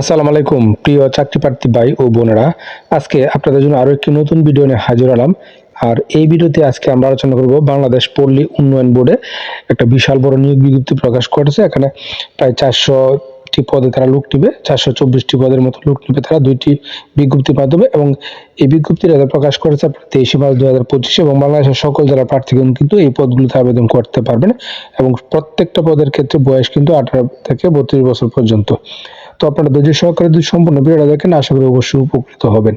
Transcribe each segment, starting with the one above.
আসসালামু আলাইকুম, প্রিয় চাকরি প্রার্থী ভাই ও বোনেরা। আজকে আপনাদের জন্য আরও একটি নতুন ভিডিও নিয়ে হাজির হলাম। আর এই ভিডিওতে আজকে আমরা আলোচনা করব বাংলাদেশ পল্লী উন্নয়ন বোর্ডে একটা বিশাল বড় নিয়োগ বিজ্ঞপ্তি প্রকাশ করেছে। এখানে প্রায় চারশো টি পদে তারা লোক নিবে, চারশো চব্বিশটি পদের মতো লোক নিবে তারা দুইটি বিজ্ঞপ্তির মাধ্যমে। এবং এই বিজ্ঞপ্তির তারা প্রকাশ করেছে তেইশে মার্চ দু হাজার পঁচিশে এবং বাংলাদেশের সকল জেলার প্রার্থীগণ কিন্তু এই পদগুলোতে আবেদন করতে পারবেন। এবং প্রত্যেকটা পদের ক্ষেত্রে বয়স কিন্তু আঠারো থেকে বত্রিশ বছর পর্যন্ত। তো আপনারা ধৈর্য সহকারে যদি সম্পূর্ণ ভিডিওটা দেখেন, আশা করি অবশ্যই উপকৃত হবেন।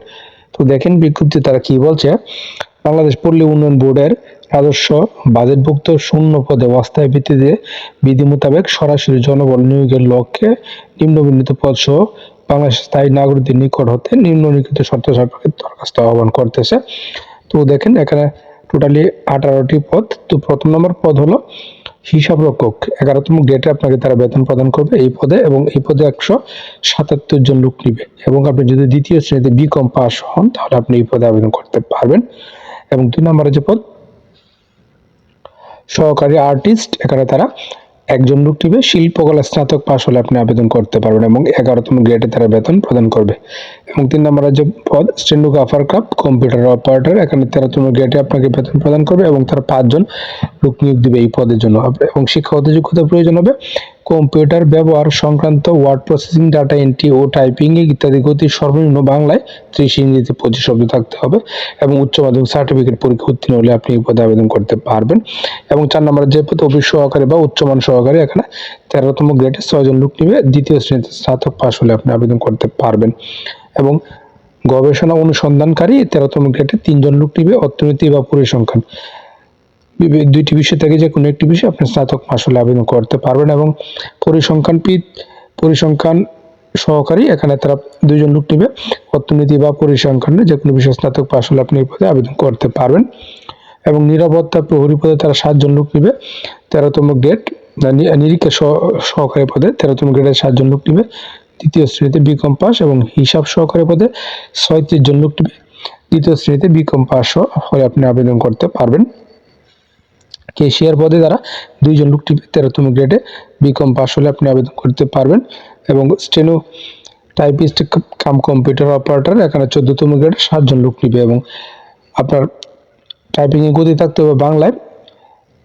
তো দেখেন বিজ্ঞপ্তি তারা কি বলছে? বাংলাদেশ পল্লী উন্নয়ন বোর্ডের রাজস্ব বাজেটভুক্ত শূন্য পদে অস্থায়ী ভিত্তিতে বিধি মোতাবেক সরাসরি জনবল নিয়োগের লক্ষ্যে নিম্নবিন্নিত পদ সহ বাংলাদেশ স্থায়ী নাগরিকদের নিকট হতে নিম্নলিখিত শর্ত সাপেক্ষে দরখাস্ত আহ্বান করতেছে। তো দেখেন এখানে টোটালি আঠারোটি পদ। তো প্রথম নম্বর পদ হলো হিসাব রক্ষক এগারোতম গ্রেডে আপনাকে তারা বেতন প্রদান করবে এই পদে এবং এই পদে একশো সাতাত্তর জন লোক নিবে। এবং আপনি যদি দ্বিতীয় শ্রেণীতে বি কম পাস হন, তাহলে আপনি এই পদে আবেদন করতে পারবেন। এবং দুই নম্বরে যে পদ, সহকারী আর্টিস্ট, এখানে তারা একজন লোক নিবে শিল্পকলা স্নাতক পাশ হলে আপনি আবেদন করতে পারবেন এবং এগারোতম গ্রেডে তারা বেতন প্রদান করবে। এবং তিন নম্বর যে পদ স্টেনোগ্রাফার কাপ কম্পিউটার অপারেটর এখানে তেরোতম গ্রেডে আপনাকে বেতন প্রদান করবে এবং তারা পাঁচজন লোক নিয়োগ দিবে এই পদের জন্য। এবং শিক্ষাগত যোগ্যতা প্রয়োজন হবে। কম্পিউটার ব্যবহার সংক্রান্ত ওয়ার্ড প্রসেসিং, ডাটা এন্ট্রি ও টাইপিং ইত্যাদি গতি সর্বনিম্ন বাংলায় ত্রিশ ইংরেজিতে পঁচিশ শব্দ থাকতে হবে এবং উচ্চ মাধ্যমিক সার্টিফিকেট পরীক্ষা উত্তীর্ণ হলে আপনি এই পদে আবেদন করতে পারবেন। এবং চার নম্বরে যে পদে অফিস সহকারী বা উচ্চমান সহকারী, এখানে তেরোতম গ্রেডে ছয়জন লোক নিবে, দ্বিতীয় শ্রেণীতে স্নাতক পাশ হলে আপনি আবেদন করতে পারবেন। এবং গবেষণা অনুসন্ধানকারী তেরোতম গ্রেডে তিনজন লোক নিবে, অর্থনীতি বা পরিসংখ্যান। দুইটি বিষয় থেকে যে কোনো একটি বিষয় আপনি স্নাতক হলে আবেদন করতে পারবেন এবং পরিসংখ্যানবিদ পরিসংখ্যান সহকারী এখানে তারা দুইজন লোক নিবে। অর্থনীতি বা পরিসংখ্যানে যে কোনো বিষয় স্নাতক পাশ হলে আপনি এই পদে আবেদন করতে পারবেন। এবং নিরাপত্তা প্রহরী পদে তারা সাতজন লোক নিবে। তেরোতম গ্রেড নিরীক্ষা সহ- সহকারী পদে তেরোতম গ্রেডে সাতজন লোক নিবে। দ্বিতীয় শ্রেণীতে বিকম পাস এবং হিসাব সহকারী পদে ছয়ত্রিশ জন লোক নিবে। দ্বিতীয় শ্রেণীতে বিকম পাস হলে আপনি আবেদন করতে পারবেন। কেশিয়ার পদে দ্বারা দুইজন লোক টিপে তেরোতম গ্রেডে বিকম পাশ হলে আপনি আবেদন করতে পারবেন এবং steno typist cum computer operator এখানে চোদ্দতম গ্রেডে সাতজন লোক নিবে এবং আপনার টাইপিংয়ে গতি থাকতে হবে বাংলায়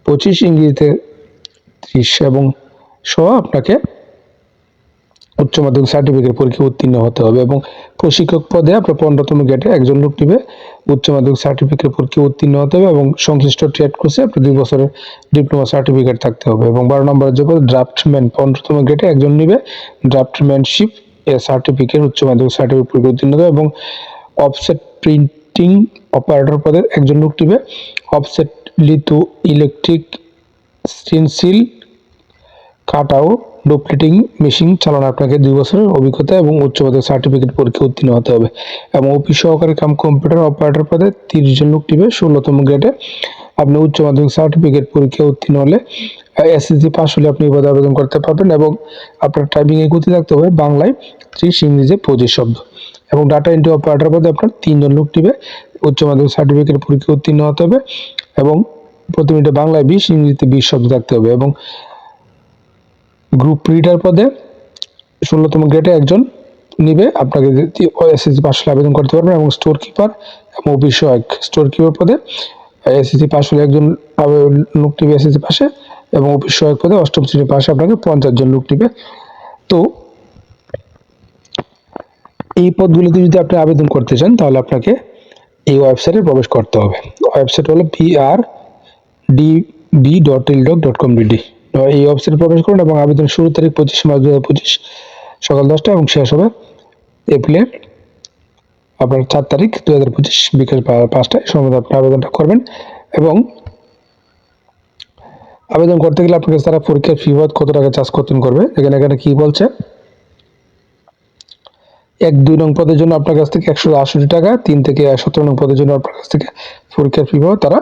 পঁচিশ ইংরেজিতে ত্রিশ এবং সহ আপনাকে উচ্চ মাধ্যমিক সার্টিফিকেট পরীক্ষা উত্তীর্ণ হতে হবে এবং প্রশিক্ষক পদে আপনার পনেরোতম গেটে একজন লোক নিবে। উচ্চ মাধ্যমিক সার্টিফিকেট পরীক্ষা উত্তীর্ণ হতে হবে এবং সংশ্লিষ্ট ট্রেড কোর্সে আপনার দুই বছরের ডিপ্লোমা সার্টিফিকেট থাকতে হবে এবং বারো নম্বরের যে পদ ড্রাফটম্যান পনেরোতম গেটে একজন নিবে। ড্রাফটম্যানশিপ এ সার্টিফিকেট উচ্চ মাধ্যমিক সার্টিফিকেট পরীক্ষা উত্তীর্ণ হবে এবং অফসেট প্রিন্টিং অপারেটর পদে একজন লোক নিবে। অফসেট লিথো ইলেকট্রিক স্টেনসিল কাটাও ডুপ্লিটিং মেশিন চালানো আপনাকে দুই বছরের অভিজ্ঞতা এবং উচ্চ মাধ্যমিক সার্টিফিকেট পরীক্ষা উত্তীর্ণ হতে হবে এবং অফিস সহকারী কাম কম্পিউটার অপারেটর পদে তিরিশ জন লোক টিপে ষোলোতম গ্রেডে আপনি উচ্চ মাধ্যমিক সার্টিফিকেট পরীক্ষা উত্তীর্ণ হলে এসএসসি পাস হলে আপনি পদে আবেদন করতে পারবেন এবং আপনার টাইপিংয়ে গতি থাকতে হবে বাংলায় ত্রিশ ইংরেজি পঁচিশ শব্দ এবং ডাটা এন্ট্রি অপারেটর পদে আপনার তিনজন লোক টিপে উচ্চ মাধ্যমিক সার্টিফিকেট পরীক্ষা উত্তীর্ণ হতে হবে এবং প্রতি মিনিটে বাংলায় বিশ, ইংরেজিতে বিশ শব্দ থাকতে হবে এবং গ্রুপ রিডার পদে ষোলোতম গ্রেডে একজন নিবে। আপনাকে এসএসসি পাস হলে আবেদন করতে পারবেন এবং স্টোর কিপার এবং সহায়ক স্টোর কিপার পদে এসএসসি পাস হলে একজন লোক নিবে এসএসসি পাশে এবং সহায়ক পদে অষ্টম শ্রেণির পাশে আপনাকে পঞ্চাশ জন লোক নিবে। তো এই পদগুলোতে যদি আপনি আবেদন করতে চান, তাহলে আপনাকে এই ওয়েবসাইটে প্রবেশ করতে হবে। ওয়েবসাইট হলো D B dot teletalk dot com BD এই ওয়েবসাইটে প্রবেশ করুন এবং আবেদন শুরু তারিখ পঁচিশ মার্চ দু পঁচিশ সকাল দশটা এবং শেষ হবে এপ্রিলের আপনার চার তারিখ দু হাজার পঁচিশ বিকেল পাঁচটায়। সময় আপনি আবেদনটা করবেন এবং আবেদন করতে গেলে আপনাকে তারা পরীক্ষার ফি বাবদ কত টাকা চার্জ করতেন করবে এখানে এখানে কি বলছে? এক, দুই নং পদের জন্য আপনার কাছ থেকে একশো আশি টাকা, তিন থেকে সতেরো নং পদের জন্য আপনার কাছ থেকে পরীক্ষার ফি পাবে তারা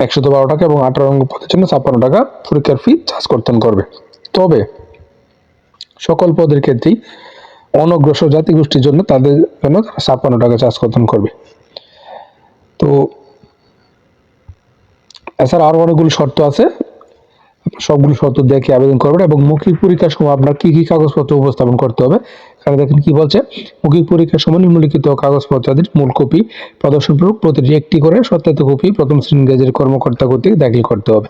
একশত বারো টাকা এবং আঠারো নং পদের জন্য ছাপ্পান্ন টাকা পরীক্ষার ফি চার্জ করতেন করবে। তবে সকল পদের ক্ষেত্রেই অনগ্রসর জাতিগোষ্ঠীর জন্য তাদের জন্য ছাপ্পান্ন টাকা চার্জ করতেন করবে। তো এছাড়া আরও অনেকগুলো শর্ত আছে। সবগুলো শর্ত দেখে আবেদন করবেন এবং মৌখিক পরীক্ষার সময় আপনার কি কি কাগজপত্র উপস্থাপন করতে হবে এখানে দেখেন কি বলছে? মৌখিক পরীক্ষার সময় নিম্নলিখিত কাগজপত্রাদির মূল কপি প্রদর্শনপূর্বক প্রতিটি একটি করে সত্যায়িত কপি প্রথম শ্রেণি গেজের কর্মকর্তা কর্তৃক দাখিল করতে হবে।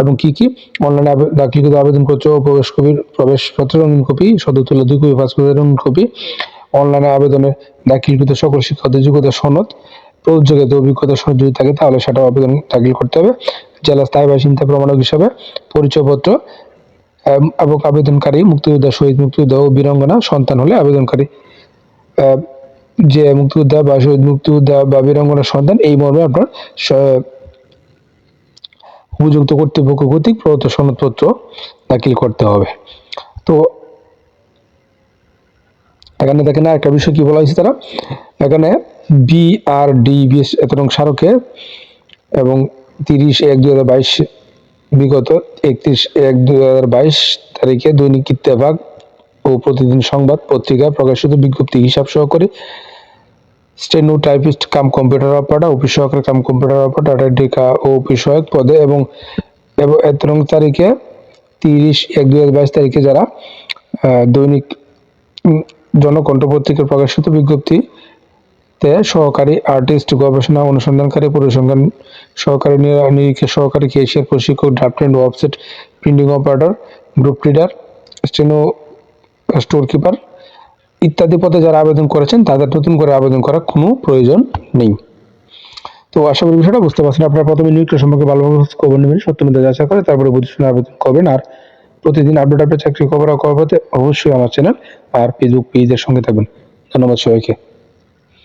এবং কি কি? অনলাইনে দাখিলকৃত আবেদনপত্র ও প্রবেশ কপির প্রবেশপত্র রঙিন কপি সদতুল্য দুই কপি, পাসপোর্টের রঙিন কপি, অনলাইনে আবেদনে দাখিলকৃত সকল শিক্ষকদের যোগ্যতা সনদ, প্রযোজ্যতা অভিজ্ঞতা সনদ যদি থাকে তাহলে সেটা আবেদন দাখিল করতে হবে। জেলা স্থায়ী বাসিন্দা প্রমাণক হিসাবে পরিচয়পত্র এবং আবেদনকারী, মুক্তিযোদ্ধা শহীদ, মুক্তিযোদ্ধা ও বীরাঙ্গনা সন্তান হলে আবেদনকারী। যে মুক্তিযোদ্ধা বা শহীদ মুক্তিযোদ্ধা বা বীরাঙ্গনার সন্তান, এই মর্মে আপনার উপযুক্ত কর্তৃপক্ষ কর্তৃক প্রদত্ত সনদপত্র দাখিল করতে হবে। তো, এখানে দেখেন একটা বিষয় কি বলা হয়েছে তারা? এখানে বিআরডিবিএস এত নং স্মারকে এবং তিরিশ এক দুই হাজার বাইশ বিগত একত্রিশ এক দুই হাজার বাইশ তারিখে দৈনিক ইত্তেফাক ও প্রতিদিন সংবাদ পত্রিকা প্রকাশিত বিজ্ঞপ্তি হিসাব সহকারে steno typist cum computer operator, office সহকারী কাম কম্পিউটার অপারেটর, ডাটা টিকা ও সহায়ক পদে এবং এবং তারিখে তিরিশ এক দুই হাজার বাইশ তারিখে যারা দৈনিক জনকণ্ঠ পত্রিকার প্রকাশিত বিজ্ঞপ্তি তে সহকারী আর্টিস্ট, গবেষণা, অনুসন্ধানকারী, পরিসংখ্যান সহকারী সহকারী কেশিয়ার, প্রশিক্ষক ড্রাফটেন্ড website printing operator group reader steno store keeper ইত্যাদি পদে যারা আবেদন করেছেন, তাদের নতুন করে আবেদন করার কোনো প্রয়োজন নেই। তো আশা করি বিষয়টা বুঝতে পারছেন। আপনারা প্রথমে নিয়োগটা সম্পর্কে ভালোভাবে খবর নেবেন সত্য মিথ্যা যাচাই করে, তারপরে বুঝে আবেদন করবেন। আর প্রতিদিন আপডেট আপডেট চাকরি খবর অবশ্যই আমার চ্যানেল আর ফেসবুক পেজের সঙ্গে থাকবেন। ধন্যবাদ সবাইকে।